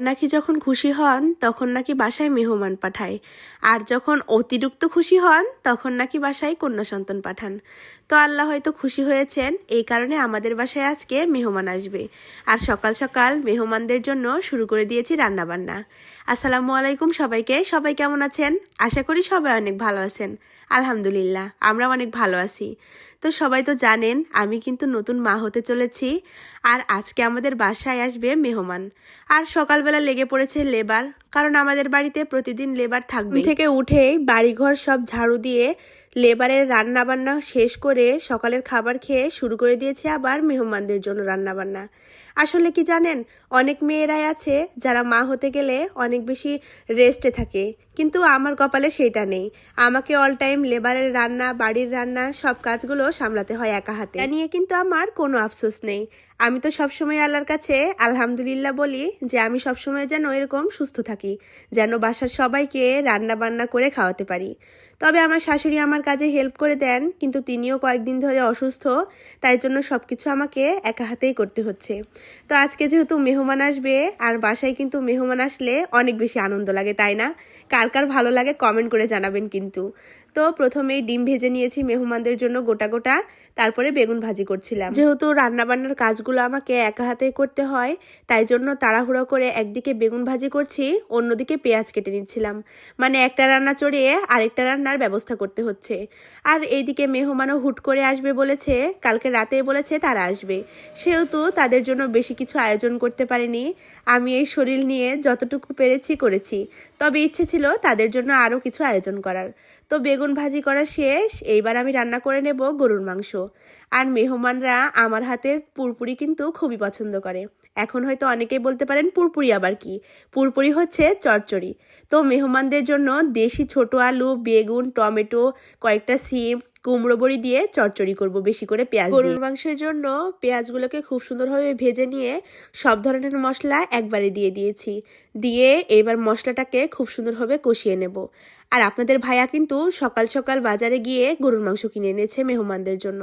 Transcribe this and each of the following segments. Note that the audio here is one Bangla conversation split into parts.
নাকি যখন খুশি হন, তখন নাকি বাসায় মেহমান পাঠায়। আর যখন অতিরিক্ত খুশি হন, তখন নাকি বাসায় কন্যা সন্তান পাঠান। তো আল্লাহ হয়তো খুশি হয়েছেন, এই কারণে আমাদের বাসায় আজকে মেহমান আসবে। আর সকাল সকাল মেহমানদের জন্য শুরু করে দিয়েছি রান্নাবান্না। আসসালামু আলাইকুম সবাইকে। সবাই কেমন আছেন? আশা করি সবাই অনেক ভালো আছেন। আলহামদুলিল্লাহ আমরা অনেক ভালো আছি। তো সবাই তো জানেন, আমি কিন্তু নতুন মা হতে চলেছি আর আজকে আমাদের বাসায় আসবে মেহমান। আর সকালবেলা লেগে পড়েছে লেবার, কারণ আমাদের বাড়িতে প্রতিদিন লেবার থাকবে থেকে উঠেই বাড়িঘর সব ঝাড়ু দিয়ে লেবারের রান্না বান্না শেষ করে সকালের খাবার খেয়ে শুরু করে দিয়েছে আবার মেহমানদের জন্য রান্না বান্না আসলে কি জানেন, অনেক মেয়েরাই আছে যারা মা হতে গেলে অনেক বেশি রেস্টে থাকে, কিন্তু আমার কপালে সেটা নেই। আমাকে অল টাইম লেবারের রান্না, বাড়ির রান্না, সব কাজগুলো সামলাতে হয় একা হাতে। নিয়ে কিন্তু আমার কোনো আফসোস নেই। আমি তো সবসময় আল্লাহর কাছে আলহামদুলিল্লাহ বলি যে আমি সবসময় যেন এরকম সুস্থ থাকি, যেন বাসার সবাইকে রান্না বান্না করে খাওয়াতে পারি। তবে আমার শাশুড়ি আমার কাজে হেল্প করে দেন, কিন্তু তিনিও কয়েকদিন ধরে অসুস্থ, তাই জন্য সব কিছু আমাকে একা হাতেই করতে হচ্ছে। তো আজকে যেহেতু মেহমান আসবে, আর বাসায় কিন্তু মেহমান আসলে অনেক বেশি আনন্দ লাগে, তাই না? কার কার ভালো লাগে কমেন্ট করে জানাবেন কিন্তু। তো প্রথমেই ডিম ভেজে নিয়েছি মেহমানদের জন্য গোটা গোটা, তারপরে বেগুন ভাজি করছিলাম। যেহেতু রান্নাবান্নার কাজগুলো আমাকে একা হাতে করতে হয়, তাই জন্য তাড়াহুড়ো করে একদিকে বেগুন ভাজি করছি, অন্যদিকে পেঁয়াজ কেটে নিচ্ছিলাম। মানে একটা রান্না চড়িয়ে আরেকটা রান্নার ব্যবস্থা করতে হচ্ছে। আর এইদিকে মেহমানও হুট করে আসবে বলেছে, কালকে রাতে বলেছে তারা আসবে। সেহেতু তাদের জন্য বেশি কিছু আয়োজন করতে পারিনি। আমি এই শরীর নিয়ে যতটুকু পেরেছি করেছি। তবে ইচ্ছে ছিল তাদের জন্য আরও কিছু আয়োজন করার। তো বেগুন ভাজি করা শেষ? এইবার আমি রান্না করে নেব গরুর মাংস। আর মেহমানরা আমার হাতের পুরপুরি কিন্তু খুবই পছন্দ করে। এখন হয়তো অনেকেই বলতে পারেন, পুরপুরি আবার কি? পুরপুরি হচ্ছে চচ্চড়ি। তো মেহমানদের জন্য দেশি ছোট আলু, বেগুন, টমেটো, কয়েকটা সিম, কুমড়ো বড়ি দিয়ে চচ্চড়ি করব, বেশি করে পেঁয়াজ গরুর মাংসের জন্য পেঁয়াজগুলোকে খুব সুন্দরভাবে ভেজে নিয়ে সব ধরনের মশলা একবারে দিয়ে দিয়েছি। দিয়ে এবার মশলাটাকে খুব সুন্দরভাবে কষিয়ে নেব। আর আপনাদের ভাইয়া কিন্তু সকাল সকাল বাজারে গিয়ে গরুর মাংস কিনে এনেছে মেহমানদের জন্য।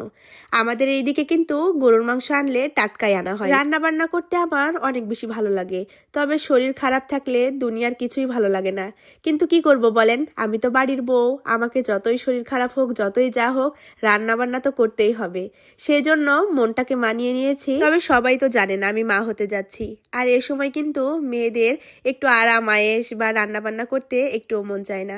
আমাদের এইদিকে কিন্তু গরুর মাংস আনলে টাটকাই আনা হয়। রান্না বান্না করতে আমার অনেক বেশি ভালো লাগে। তবে শরীর খারাপ থাকলে দুনিয়ার কিছুই ভালো লাগে না। কিন্তু কি করব বলেন? আমি তো বাড়ির বউ। আমাকে যতই শরীর খারাপ হোক, যতই যা হোক রান্না বান্না তো করতেই হবে। সেই জন্য মনটাকে মানিয়ে নিয়েছি। তবে সবাই তো জানেন আমি মা হতে যাচ্ছি। আর এ সময় কিন্তু মেয়েদের একটু আরাম আয়েস বা রান্না বান্না করতে একটুও মন চায় না।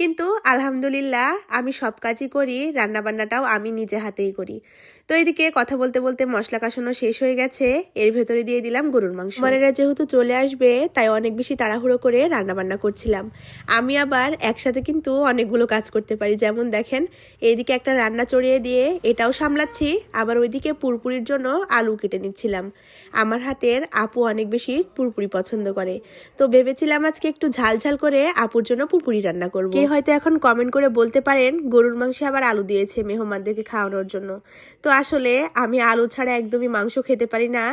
কিন্তু আলহামদুলিল্লাহ আমি সব কাজই করি রান্নাবান্নাটাও আমি নিজে হাতেই করি। তো এদিকে কথা বলতে বলতে মশলা কষানো শেষ হয়ে গেছে এর ভেতরে দিয়ে দিলাম গরুর মাংস। মানেরা যেহেতু চলে আসবে তাই অনেক বেশি তাড়াহুড়ো করে রান্নাবান্না করছিলাম। আমি আবার একসাথে কিন্তু অনেকগুলো কাজ করতে পারি যেমন দেখেন এইদিকে একটা রান্না চড়িয়ে দিয়ে এটাও সামলাচ্ছি আবার ওইদিকে পুরপুরির জন্য আলু কেটে নিচ্ছিলাম। আমার হাতের আপু অনেক বেশি পুরপুরি পছন্দ করে। তো ভেবেছিলাম আজকে একটু ঝাল ঝাল করে আপুর জন্য পুরপুরি রান্না করব। হয়তো এখন কমেন্ট করে বলতে পারেন, গরুর মাংসে আবার আলু দিয়েছে মেহমানদেরকে খাওয়ানোর জন্য। তো আসলে আমি আলু ছাড়া একদমই মাংস খেতে পারি না।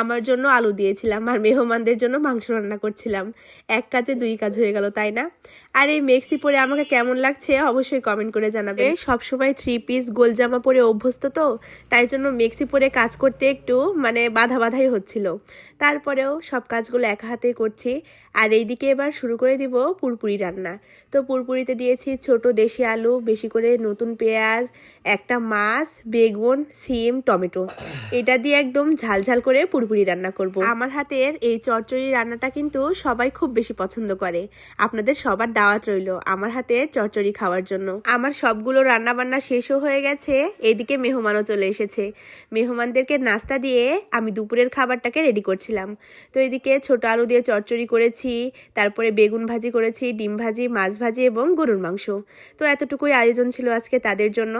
আমার জন্য আলু দিয়েছিলাম আর মেহমানদের জন্য মাংস রান্না করছিলাম। এক কাজে দুই কাজ হয়ে গেল, তাই না? আর এই মেক্সি পরে আমাকে কেমন লাগছে অবশ্যই কমেন্ট করে জানাবে। সবসময় থ্রি পিস গোল জামা পরে অভ্যস্ত তো, তাই জন্য মেক্সি পরে কাজ করতে একটু মানে বাধা বাধাই হচ্ছিল। তারপরেও সব কাজগুলো এক হাতে করছি, আর এইদিকে এবার শুরু করে দিব পুরপুরি রান্না। তো পুরপুরিতে দিয়েছি ছোট দেশি আলু, বেশি করে নতুন পেঁয়াজ, একটা মাছ, বেগুন, সিম, টমেটো। এটা দিয়ে একদম ঝাল ঝাল করে পুরপুরি রান্না করব। আমার হাতের এই চচ্চড়ি রান্নাটা কিন্তু সবাই খুব বেশি পছন্দ করে। আপনাদের সবার দাওয়াত রইল আমার হাতে চচ্চড়ি খাওয়ার জন্য। আমার সবগুলো রান্না বান্না শেষও হয়ে গেছে, এদিকে মেহমানও চলে এসেছে। মেহমানদেরকে নাস্তা দিয়ে আমি দুপুরের খাবারটাকে রেডি করছিলাম। তো এদিকে ছোট আলু দিয়ে চচ্চড়ি করেছি, তারপরে বেগুন ভাজি করেছি, ডিম ভাজি, মাছ ভাজি এবং গরুর মাংস। তো এতটুকুই আয়োজন ছিল আজকে তাদের জন্য।